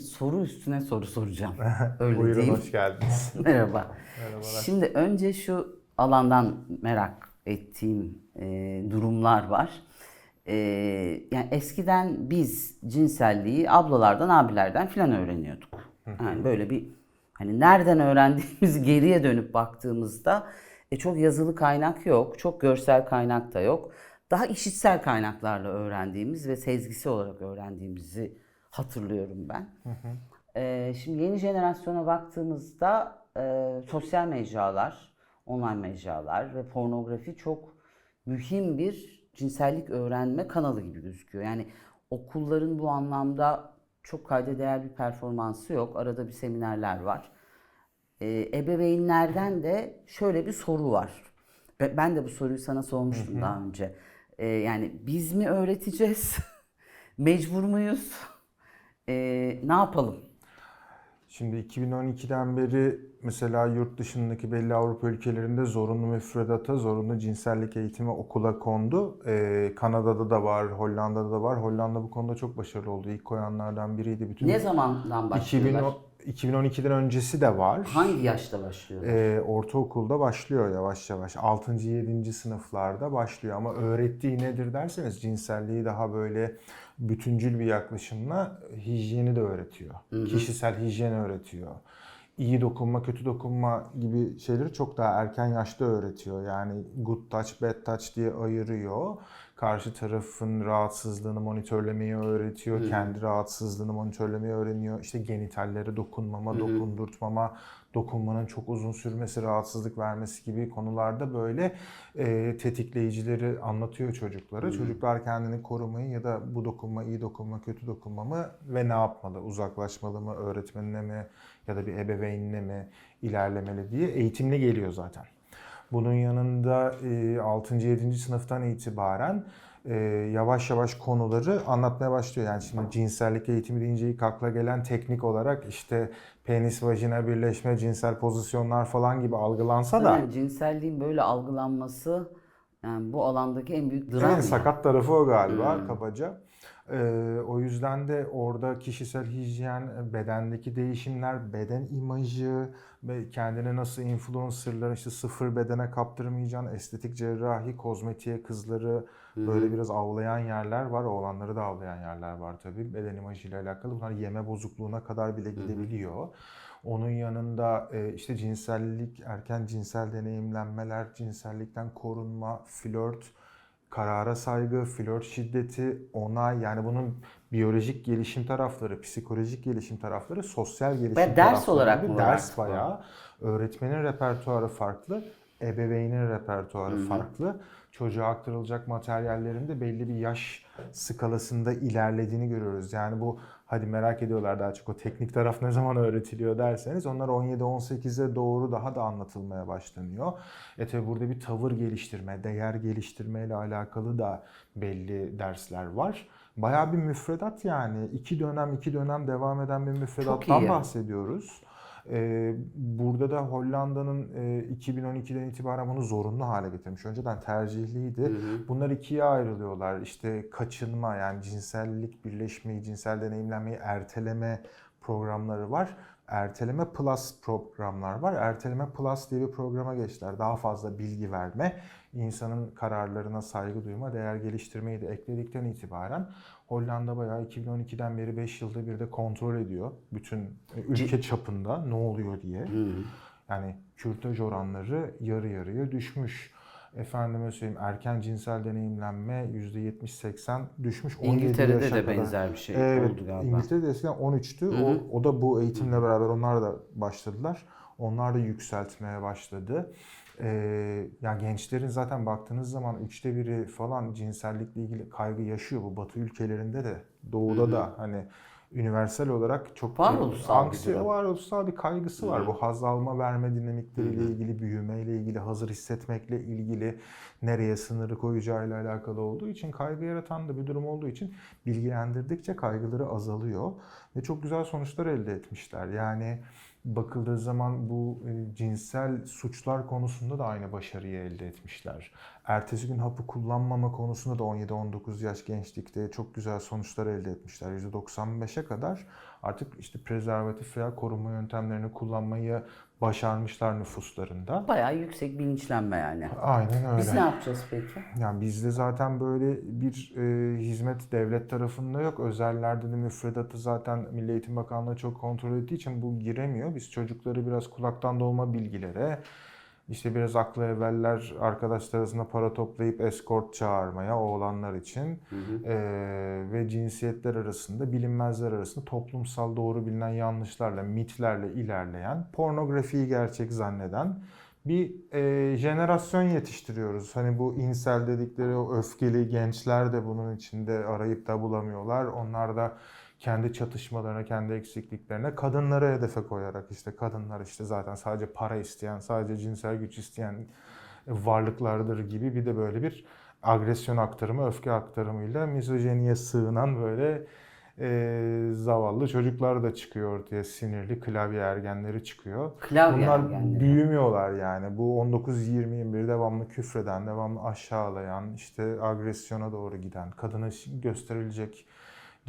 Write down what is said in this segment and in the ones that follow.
soru üstüne soru soracağım. Öyle Buyurun diyeyim. hoş geldiniz. Merhaba. Merhabalar. Şimdi önce şu alandan merak ettiğim e, durumlar var. E, yani eskiden biz cinselliği ablalardan, abilerden filan öğreniyorduk. Yani böyle bir hani nereden öğrendiğimiz geriye dönüp baktığımızda e, çok yazılı kaynak yok, çok görsel kaynak da yok. Daha işitsel kaynaklarla öğrendiğimiz ve sezgisi olarak öğrendiğimizi hatırlıyorum ben. Ee, şimdi yeni jenerasyona baktığımızda e, sosyal mecralar, online mecralar ve pornografi çok mühim bir cinsellik öğrenme kanalı gibi gözüküyor. Yani okulların bu anlamda çok kayda değer bir performansı yok. Arada bir seminerler var. Ee, ebeveynlerden de şöyle bir soru var. Ben de bu soruyu sana sormuştum daha önce. Ee, yani biz mi öğreteceğiz? Mecbur muyuz? Ee, ne yapalım? Şimdi 2012'den beri mesela yurt dışındaki belli Avrupa ülkelerinde zorunlu müfredata, zorunlu cinsellik eğitimi okula kondu. Ee, Kanada'da da var, Hollanda'da da var. Hollanda bu konuda çok başarılı oldu. İlk koyanlardan biriydi. Bütün Ne zamandan başlıyorlar? 2010 2012'den öncesi de var. Hangi yaşta başlıyorlar? Ee, ortaokulda başlıyor yavaş yavaş. 6. 7. sınıflarda başlıyor ama öğrettiği nedir derseniz cinselliği daha böyle bütüncül bir yaklaşımla hijyeni de öğretiyor. Kişisel hijyen öğretiyor. İyi dokunma, kötü dokunma gibi şeyleri çok daha erken yaşta öğretiyor. Yani good touch, bad touch diye ayırıyor. Karşı tarafın rahatsızlığını monitörlemeyi öğretiyor. Kendi rahatsızlığını monitörlemeyi öğreniyor. İşte genitalleri dokunmama, dokundurtmama, dokunmanın çok uzun sürmesi, rahatsızlık vermesi gibi konularda böyle e, tetikleyicileri anlatıyor çocuklara. Çocuklar kendini korumayı ya da bu dokunma iyi dokunma, kötü dokunma mı ve ne yapmalı? Uzaklaşmalı mı? Öğretmenine mi? Ya da bir ebeveynine mi ilerlemeli diye eğitimli geliyor zaten. Bunun yanında e, 6. 7. sınıftan itibaren e, yavaş yavaş konuları anlatmaya başlıyor. Yani şimdi cinsellik eğitimi deyince ilk akla gelen teknik olarak işte penis vajina birleşme, cinsel pozisyonlar falan gibi algılansa da Yani cinselliğin böyle algılanması yani bu alandaki en büyük dram. en sakat tarafı o galiba kabaca. Ee, o yüzden de orada kişisel hijyen, bedendeki değişimler, beden imajı ve kendine nasıl influencerlar işte sıfır bedene kaptırmayacaksın, estetik cerrahi, kozmetiğe kızları böyle biraz avlayan yerler var. Oğlanları da avlayan yerler var tabii. Beden imajıyla alakalı. Bunlar yeme bozukluğuna kadar bile gidebiliyor. Onun yanında işte cinsellik, erken cinsel deneyimlenmeler, cinsellikten korunma, flört, karara saygı, flört şiddeti, onay yani bunun biyolojik gelişim tarafları, psikolojik gelişim tarafları, sosyal gelişim ders tarafları olarak gibi mı ders bayağı. Öğretmenin repertuarı farklı, ebeveynin repertuarı farklı. Çocuğa aktarılacak materyallerin de belli bir yaş skalasında ilerlediğini görüyoruz. Yani bu hadi merak ediyorlar daha çok o teknik taraf ne zaman öğretiliyor derseniz onlar 17-18'e doğru daha da anlatılmaya başlanıyor. E tabi burada bir tavır geliştirme, değer geliştirme ile alakalı da belli dersler var. Bayağı bir müfredat yani. iki dönem iki dönem devam eden bir müfredattan bahsediyoruz. Ee, burada da Hollanda'nın e, 2012'den itibaren bunu zorunlu hale getirmiş. Önceden tercihliydi. Bunlar ikiye ayrılıyorlar. İşte kaçınma yani cinsellik birleşmeyi, cinsel deneyimlenmeyi erteleme programları var. Erteleme plus programlar var. Erteleme plus diye bir programa geçtiler. Daha fazla bilgi verme, insanın kararlarına saygı duyma, değer geliştirmeyi de ekledikten itibaren Hollanda bayağı 2012'den beri 5 yılda bir de kontrol ediyor. Bütün e, ülke çapında ne oluyor diye. Yani kürtaj oranları yarı yarıya düşmüş. Efendime söyleyeyim erken cinsel deneyimlenme %70-80 düşmüş. 17 İngiltere'de de kadar. benzer bir şey Evet, oldu galiba. İngiltere'de eskiden 13'tü. O, o da bu eğitimle beraber onlar da başladılar. Onlar da yükseltmeye başladı. Ee, ya gençlerin zaten baktığınız zaman üçte biri falan cinsellikle ilgili kaygı yaşıyor. Bu Batı ülkelerinde de, Doğu'da da hani üniversal olarak çok Varoluşsal bir anksiyete, durum. varoluşsal bir kaygısı var. Bu haz alma verme dinamikleriyle ilgili, büyümeyle ilgili, hazır hissetmekle ilgili nereye sınırı koyacağıyla alakalı olduğu için kaygı yaratan da bir durum olduğu için bilgilendirdikçe kaygıları azalıyor ve çok güzel sonuçlar elde etmişler. Yani bakıldığı zaman bu e, cinsel suçlar konusunda da aynı başarıyı elde etmişler. Ertesi gün hapı kullanmama konusunda da 17-19 yaş gençlikte çok güzel sonuçlar elde etmişler. %95'e kadar artık işte prezervatif veya koruma yöntemlerini kullanmayı başarmışlar nüfuslarında. Bayağı yüksek bilinçlenme yani. Aynen öyle. Biz ne yapacağız peki? Yani bizde zaten böyle bir e, hizmet devlet tarafında yok. Özellerde de müfredatı zaten Milli Eğitim Bakanlığı çok kontrol ettiği için bu giremiyor. Biz çocukları biraz kulaktan dolma bilgilere, işte biraz aklı evveller arkadaşlar arasında para toplayıp eskort çağırmaya oğlanlar için e, ve cinsiyetler arasında, bilinmezler arasında toplumsal doğru bilinen yanlışlarla, mitlerle ilerleyen, pornografiyi gerçek zanneden bir e, jenerasyon yetiştiriyoruz. Hani bu insel dedikleri o öfkeli gençler de bunun içinde arayıp da bulamıyorlar. Onlar da kendi çatışmalarına, kendi eksikliklerine kadınları hedefe koyarak işte kadınlar işte zaten sadece para isteyen, sadece cinsel güç isteyen varlıklardır gibi bir de böyle bir agresyon aktarımı, öfke aktarımıyla mizojeniye sığınan böyle e, zavallı çocuklar da çıkıyor ortaya. Sinirli klavye ergenleri çıkıyor. Klavye Bunlar ergenleri. büyümüyorlar yani. Bu 19-20-21 devamlı küfreden, devamlı aşağılayan, işte agresyona doğru giden, kadına gösterilecek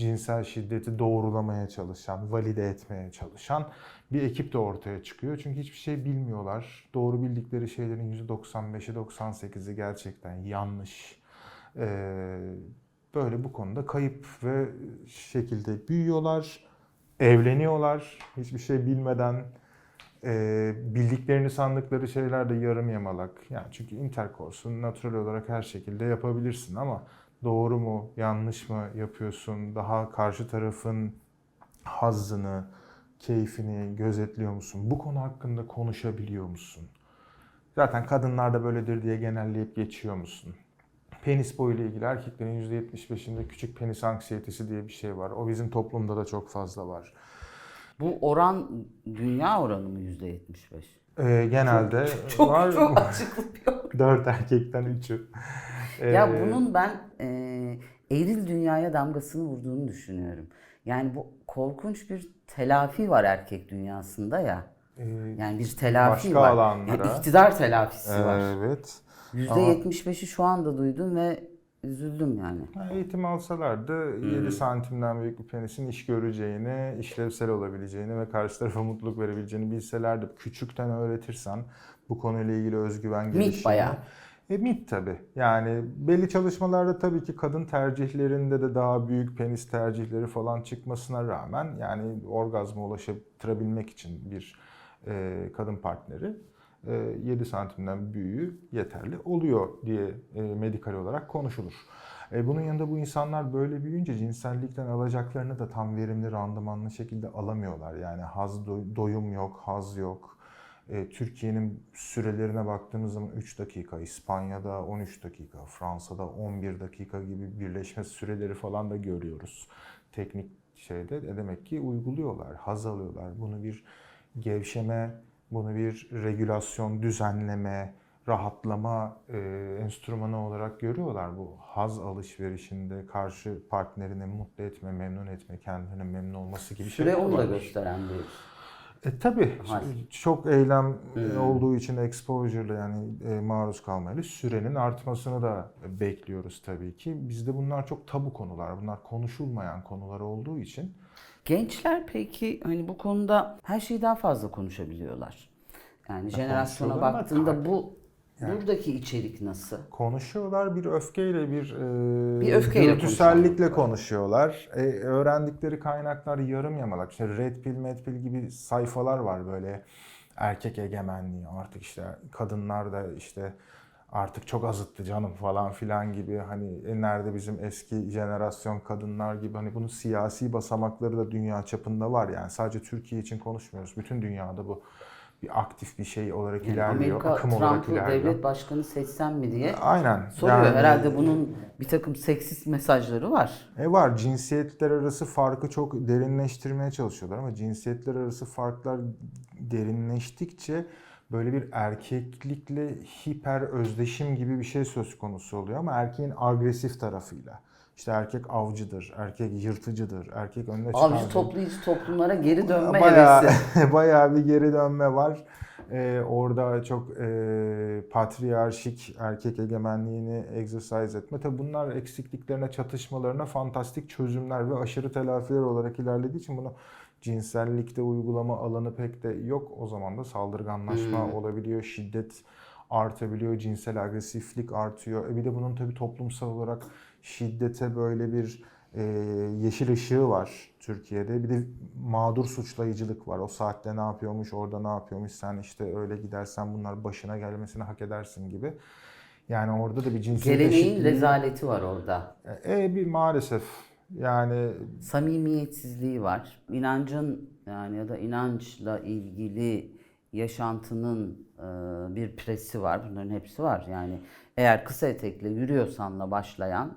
cinsel şiddeti doğrulamaya çalışan, valide etmeye çalışan bir ekip de ortaya çıkıyor. Çünkü hiçbir şey bilmiyorlar. Doğru bildikleri şeylerin %95'i 98'i gerçekten yanlış. Ee, böyle bu konuda kayıp ve şekilde büyüyorlar, evleniyorlar hiçbir şey bilmeden. Ee, bildiklerini sandıkları şeyler de yarım yamalak. Yani çünkü intercourse'u natural olarak her şekilde yapabilirsin ama doğru mu, yanlış mı yapıyorsun? Daha karşı tarafın hazzını, keyfini gözetliyor musun? Bu konu hakkında konuşabiliyor musun? Zaten kadınlar da böyledir diye genelleyip geçiyor musun? Penis boyuyla ilgili erkeklerin %75'inde küçük penis anksiyetesi diye bir şey var. O bizim toplumda da çok fazla var. Bu oran dünya oranı mı %75? Ee, genelde Çok var. çok açıklıyor. Dört erkekten üçü. Ya Ee, bunun ben e, eril dünyaya damgasını vurduğunu düşünüyorum. Yani bu korkunç bir telafi var erkek dünyasında ya. e, Yani bir telafi Başka var. alanlara. Yani iktidar telafisi var. Evet. %75'i şu anda duydum ve üzüldüm yani. Eğitim alsalardı 7 santimden büyük bir penisin iş göreceğini, işlevsel olabileceğini ve karşı tarafa mutluluk verebileceğini bilselerdi. Küçükten öğretirsen bu konuyla ilgili özgüven gelişimi. bayağı. E, mit tabi. Yani belli çalışmalarda tabii ki kadın tercihlerinde de daha büyük penis tercihleri falan çıkmasına rağmen yani orgazma ulaştırabilmek için bir e, kadın partneri e, 7 santimden büyüğü yeterli oluyor diye e, medikal olarak konuşulur. E, bunun yanında bu insanlar böyle büyüyünce cinsellikten alacaklarını da tam verimli, randımanlı şekilde alamıyorlar. Yani haz, doy- doyum yok, haz yok. E, Türkiye'nin sürelerine baktığımız zaman 3 dakika, İspanya'da 13 dakika, Fransa'da 11 dakika gibi birleşme süreleri falan da görüyoruz. Teknik şeyde demek ki uyguluyorlar, haz alıyorlar. Bunu bir gevşeme, bunu bir regülasyon, düzenleme, rahatlama e, enstrümanı olarak görüyorlar. Bu haz alışverişinde karşı partnerini mutlu etme, memnun etme, kendine memnun olması gibi Süre şeyler onu da gösteren bir E tabi Hal. çok eylem Hmm. olduğu için exposure'la yani e, maruz kalmayla sürenin artmasını da bekliyoruz tabii ki. Bizde bunlar çok tabu konular. Bunlar konuşulmayan konular olduğu için Gençler peki hani bu konuda her şeyi daha fazla konuşabiliyorlar. Yani jenerasyona baktığında bu Yani- buradaki içerik nasıl? konuşuyorlar bir öfkeyle bir, e, Bir öfkeyle dürtüsellikle konuşuyorlar. E, öğrendikleri kaynaklar yarım yamalak. İşte Red Pill, Mad Pill gibi sayfalar var böyle erkek egemenliği artık işte kadınlar da işte artık çok azıttı canım falan filan gibi hani e, nerede bizim eski jenerasyon kadınlar gibi hani bunun siyasi basamakları da dünya çapında var yani sadece Türkiye için konuşmuyoruz. Bütün dünyada bu bir aktif bir şey olarak Yani ilerliyor, Amerika akım olarak Trump'ı ilerliyor. devlet başkanı seçsem mi diye Aynen. soruyor. Yani- Herhalde bunun bir takım seksist mesajları var. E var cinsiyetler arası farkı çok derinleştirmeye çalışıyorlar ama cinsiyetler arası farklar derinleştikçe böyle bir erkeklikle hiper özdeşim gibi bir şey söz konusu oluyor ama erkeğin agresif tarafıyla. İşte erkek avcıdır, erkek yırtıcıdır, erkek önüne çıkar. Avcı toplayıcı toplumlara geri dönme bayağı, hevesi. bayağı bir geri dönme var. Ee, orada çok e, patriarşik erkek egemenliğini egzersize etme. Tabi bunlar eksikliklerine, çatışmalarına fantastik çözümler ve aşırı telafiler olarak ilerlediği için bunu cinsellikte uygulama alanı pek de yok. O zaman da saldırganlaşma Hmm. olabiliyor, şiddet artabiliyor, cinsel agresiflik artıyor. E bir de bunun tabii toplumsal olarak şiddete böyle bir e, yeşil ışığı var Türkiye'de. Bir de mağdur suçlayıcılık var. O saatte ne yapıyormuş, orada ne yapıyormuş, sen işte öyle gidersen bunlar başına gelmesini hak edersin gibi. Yani orada da bir cinsiyet Geleneğin eşitliği- rezaleti var orada. E bir maalesef yani Samimiyetsizliği var. İnancın yani ya da inançla ilgili yaşantının e, bir presi var. Bunların hepsi var. Yani eğer kısa etekle yürüyorsanla başlayan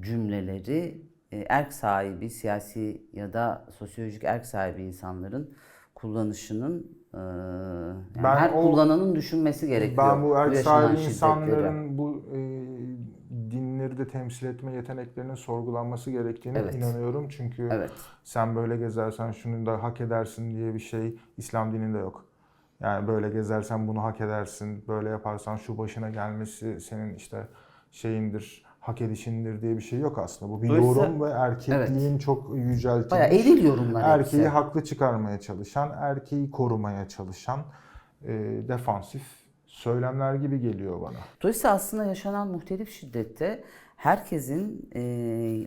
cümleleri e, erk sahibi, siyasi ya da sosyolojik erk sahibi insanların kullanışının e, yani Ben her o- kullananın düşünmesi gerekiyor. Ben bu erk yaşanan sahibi insanların bu e, dinleri de temsil etme yeteneklerinin sorgulanması gerektiğine Evet. inanıyorum. Çünkü Evet. sen böyle gezersen şunu da hak edersin diye bir şey İslam dininde yok. Yani böyle gezersen bunu hak edersin, böyle yaparsan şu başına gelmesi senin işte şeyindir, hak edişindir diye bir şey yok aslında. Bu bir Dolayısıyla- yorum ve erkekliğin çok yüceltilmiş. Bayağı eril yorumlar erkeği hepsi. haklı çıkarmaya çalışan, erkeği korumaya çalışan e, defansif söylemler gibi geliyor bana. Dolayısıyla aslında yaşanan muhtelif şiddette herkesin e,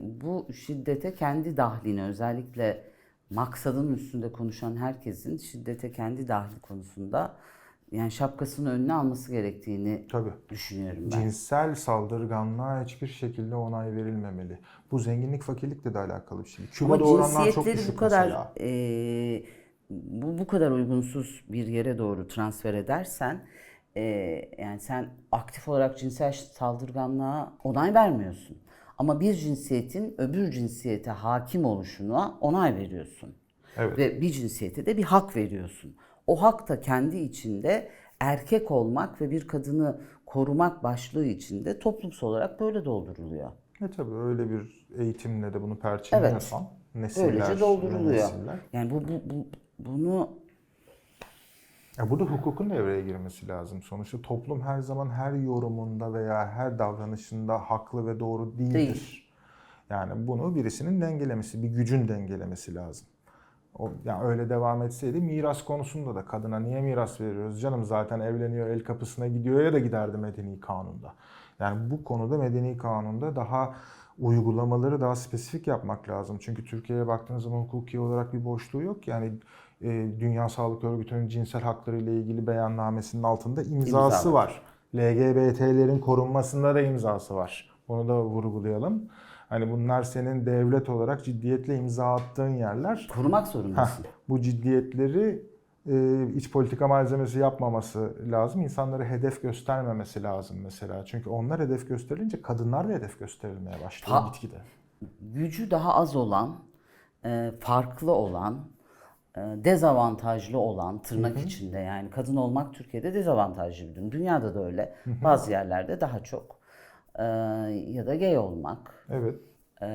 bu şiddete kendi dahlini özellikle maksadın üstünde konuşan herkesin şiddete kendi dahli konusunda yani şapkasını önüne alması gerektiğini Tabii. düşünüyorum ben. Cinsel saldırganlığa hiçbir şekilde onay verilmemeli. Bu zenginlik fakirlikle de alakalı bir şey. Küba'da oranlar çok düşük bu kadar mesela. e, bu, bu kadar uygunsuz bir yere doğru transfer edersen e, yani sen aktif olarak cinsel saldırganlığa onay vermiyorsun. Ama bir cinsiyetin öbür cinsiyete hakim oluşuna onay veriyorsun. Evet. Ve bir cinsiyete de bir hak veriyorsun. O hak da kendi içinde erkek olmak ve bir kadını korumak başlığı içinde toplumsal olarak böyle dolduruluyor. E tabii öyle bir eğitimle de bunu perçinliyorsan nesiller Öylece ve dolduruluyor. nesiller. Yani bu, bu, bu bunu Ya burada hukukun devreye girmesi lazım. Sonuçta toplum her zaman her yorumunda veya her davranışında haklı ve doğru değildir. Değil. Yani bunu birisinin dengelemesi, bir gücün dengelemesi lazım. O, yani öyle devam etseydi miras konusunda da kadına niye miras veriyoruz? Canım zaten evleniyor, el kapısına gidiyor ya da giderdi medeni kanunda. Yani bu konuda medeni kanunda daha uygulamaları daha spesifik yapmak lazım. Çünkü Türkiye'ye baktığınız zaman hukuki olarak bir boşluğu yok. Yani e, Dünya Sağlık Örgütü'nün cinsel hakları ile ilgili beyannamesinin altında imzası İmza var. LGBT'lerin korunmasında da imzası var. Bunu da vurgulayalım. Hani bunlar senin devlet olarak ciddiyetle imza attığın yerler. korumak Heh, zorundasın. bu ciddiyetleri e, iç politika malzemesi yapmaması lazım. İnsanları hedef göstermemesi lazım mesela. Çünkü onlar hedef gösterilince kadınlar da hedef gösterilmeye başlıyor Ha- gitgide. Gücü daha az olan, e, farklı olan, e, dezavantajlı olan tırnak içinde yani kadın olmak Türkiye'de dezavantajlı bir durum. Dünyada da öyle. Bazı yerlerde daha çok. E, ya da gay olmak Evet. e,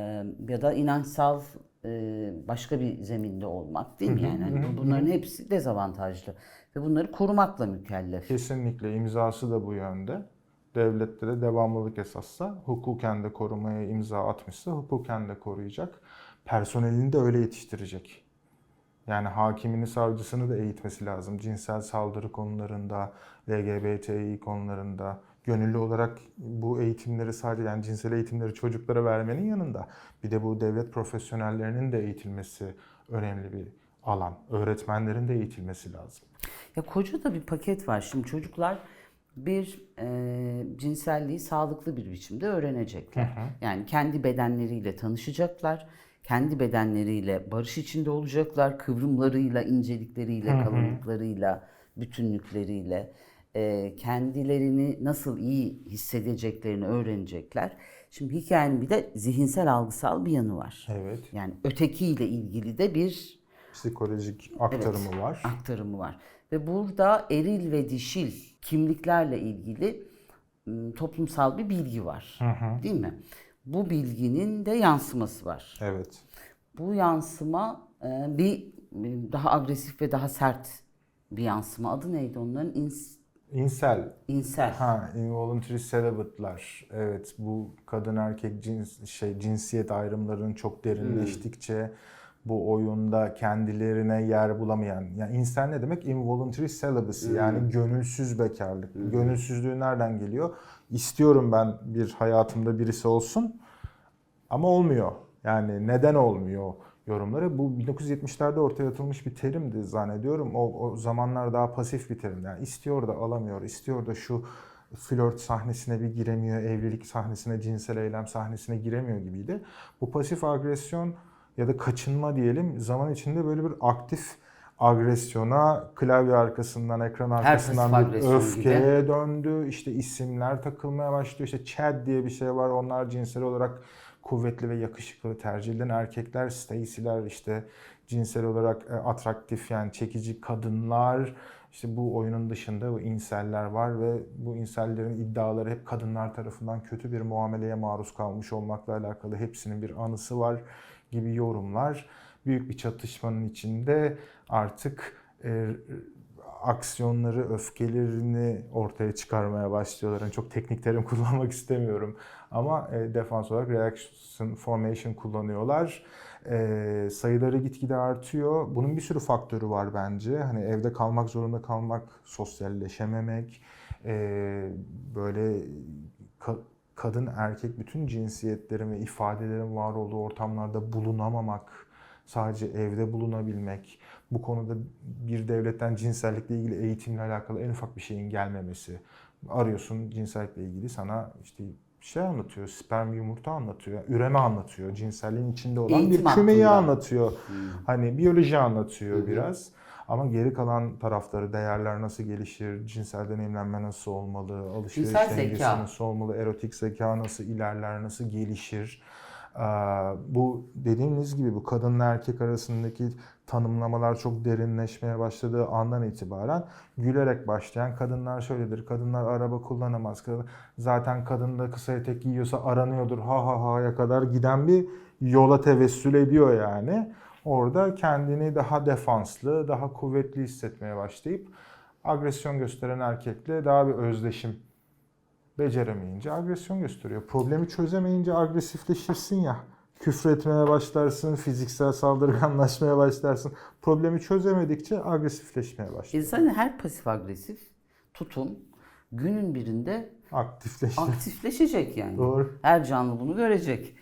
ya da inançsal e, başka bir zeminde olmak değil mi yani? Hani bunların hepsi dezavantajlı ve bunları korumakla mükellef. Kesinlikle imzası da bu yönde. Devlette de devamlılık esassa hukuken de korumaya imza atmışsa hukuken de koruyacak. Personelini de öyle yetiştirecek. Yani hakimini, savcısını da eğitmesi lazım. Cinsel saldırı konularında, LGBTİ konularında. Gönüllü olarak bu eğitimleri sadece yani cinsel eğitimleri çocuklara vermenin yanında bir de bu devlet profesyonellerinin de eğitilmesi önemli bir alan. Öğretmenlerin de eğitilmesi lazım. Ya koca da bir paket var. Şimdi çocuklar bir e, cinselliği sağlıklı bir biçimde öğrenecekler. Yani kendi bedenleriyle tanışacaklar. Kendi bedenleriyle barış içinde olacaklar. Kıvrımlarıyla, incelikleriyle, kalınlıklarıyla, bütünlükleriyle. E, kendilerini nasıl iyi hissedeceklerini öğrenecekler. Şimdi hikayenin bir de zihinsel algısal bir yanı var. Evet. Yani ötekiyle ilgili de bir Psikolojik aktarımı var. aktarımı var. Ve burada eril ve dişil kimliklerle ilgili toplumsal bir bilgi var. Değil mi? bu bilginin de yansıması var. Evet. Bu yansıma e, bir bir daha agresif ve daha sert bir yansıma. Adı neydi onların? İns, İnsel. insel. Ha, involuntary celibate'lar. Evet, bu kadın erkek cins şey cinsiyet ayrımlarının çok derinleştikçe bu oyunda kendilerine yer bulamayan. Yani insel ne demek? Involuntary celibacy yani gönülsüz bekarlık. Gönülsüzlüğü nereden geliyor? İstiyorum ben bir hayatımda birisi olsun ama olmuyor. Yani neden olmuyor yorumları? Bu 1970'lerde ortaya atılmış bir terimdi zannediyorum. O, o zamanlar daha pasif bir terim. Yani istiyor da alamıyor, istiyor da şu flört sahnesine bir giremiyor, evlilik sahnesine, cinsel eylem sahnesine giremiyor gibiydi. Bu pasif agresyon ya da kaçınma diyelim zaman içinde böyle bir aktif agresyona klavye arkasından, ekran arkasından bir öfkeye döndü. İşte isimler takılmaya başlıyor. İşte Chad diye bir şey var. Onlar cinsel olarak kuvvetli ve yakışıklı tercih edilen erkekler. Stacy'ler işte cinsel olarak e, atraktif yani çekici kadınlar. İşte bu oyunun dışında bu inseller var ve bu insellerin iddiaları hep kadınlar tarafından kötü bir muameleye maruz kalmış olmakla alakalı hepsinin bir anısı var gibi yorumlar. Büyük bir çatışmanın içinde artık e, aksiyonları, öfkelerini ortaya çıkarmaya başlıyorlar. Yani çok teknik terim kullanmak istemiyorum. Ama e, defans olarak reaction formation kullanıyorlar. E, sayıları gitgide artıyor. Bunun bir sürü faktörü var bence. Hani evde kalmak zorunda kalmak, sosyalleşememek, e, böyle ka- kadın erkek bütün cinsiyetlerin ve ifadelerin var olduğu ortamlarda bulunamamak, sadece evde bulunabilmek, bu konuda bir devletten cinsellikle ilgili eğitimle alakalı en ufak bir şeyin gelmemesi. Arıyorsun cinsellikle ilgili sana işte şey anlatıyor, sperm yumurta anlatıyor, üreme anlatıyor, cinselliğin içinde olan Eğitim bir kümeyi hakkında. anlatıyor. Hani biyoloji anlatıyor biraz. Ama geri kalan tarafları, değerler nasıl gelişir, cinsel deneyimlenme nasıl olmalı, alışveriş dengesi nasıl olmalı, erotik zeka nasıl ilerler, nasıl gelişir. Ee, Bu dediğiniz gibi bu kadınla erkek arasındaki tanımlamalar çok derinleşmeye başladığı andan itibaren gülerek başlayan kadınlar şöyledir, kadınlar araba kullanamaz, zaten kadın da kısa etek giyiyorsa aranıyordur ha ha ha'ya kadar giden bir yola tevessül ediyor yani. Orada kendini daha defanslı, daha kuvvetli hissetmeye başlayıp agresyon gösteren erkekle daha bir özdeşim beceremeyince agresyon gösteriyor. Problemi çözemeyince agresifleşirsin ya. Küfretmeye başlarsın, fiziksel saldırganlaşmaya başlarsın. Problemi çözemedikçe agresifleşmeye başlarsın. İnsanın her pasif agresif tutum günün birinde Aktifleşir. aktifleşecek yani. Doğru. Her canlı bunu görecek.